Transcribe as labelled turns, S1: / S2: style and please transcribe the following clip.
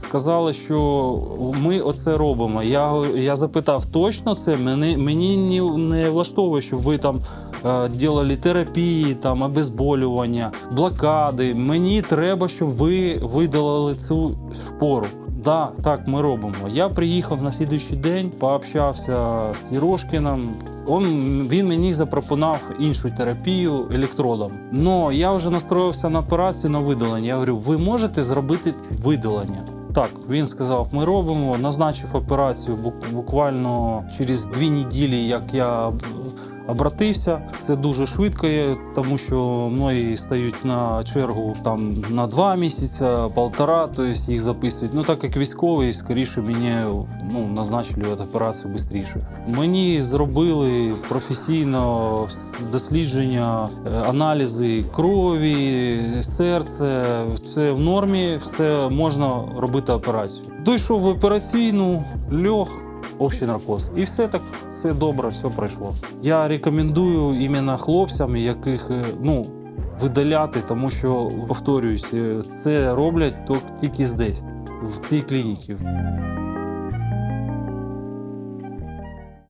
S1: Сказали, що ми оце робимо. Я, я запитав, точно це? Мені, мені ні- не влаштовує, щоб ви там е, ділили терапії, там, обезболювання, блокади. Мені треба, щоб ви видалили цю шпору. Да, так, ми робимо. Я приїхав на слідуючий день, пообщався з Єрошкіним. Он, він мені запропонував іншу терапію електродом. Но я вже настроївся на операцію на видалення. Я говорю, ви можете зробити видалення? Так, він сказав, ми робимо, назначив операцію бук- буквально через дві неділі, як я обратився. Це дуже швидко, є, тому що многі стають на чергу там на два місяці, полтора, тобто їх записують. Ну так як військовий, скоріше мені ну, назначили операцію швидше. Мені зробили професійно дослідження, е, аналізи крові, серце, все в нормі, все можна робити операцію. Дійшов в операційну, льох. Общий наркоз. І все так, все добре, все пройшло. Я рекомендую іменно хлопцям, яких е, ну, видаляти, тому що, повторююсь, е, це роблять тільки здесь, в цій клініці.